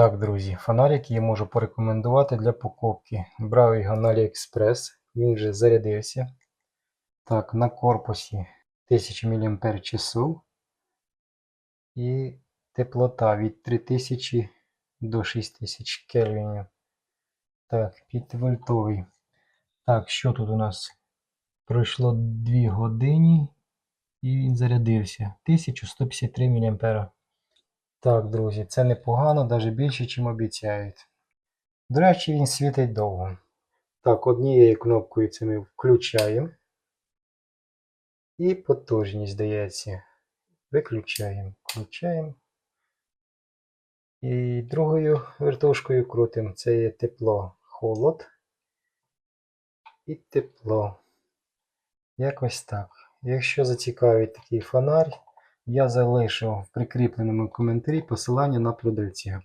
Так, друзі, фонарик я можу порекомендувати для покупки. Брав його на AliExpress, він вже зарядився. Так, на корпусі 1000 мАч і теплота від 3000 до 6000 кельвінів. Так, 5 вольтовий. Так, що тут у нас? Пройшло 2 години і він зарядився. 1153 мА. Так, друзі, це непогано, навіть більше, ніж обіцяють. До речі, він світить довго. Так, однією кнопкою це ми включаємо. І потужність дається. Виключаємо. Включаємо. І другою вертушкою крутимо. Це є тепло, холод. І тепло. Якось так. Якщо зацікавить такий фонарь, я залишу в прикріпленому коментарі посилання на продавця.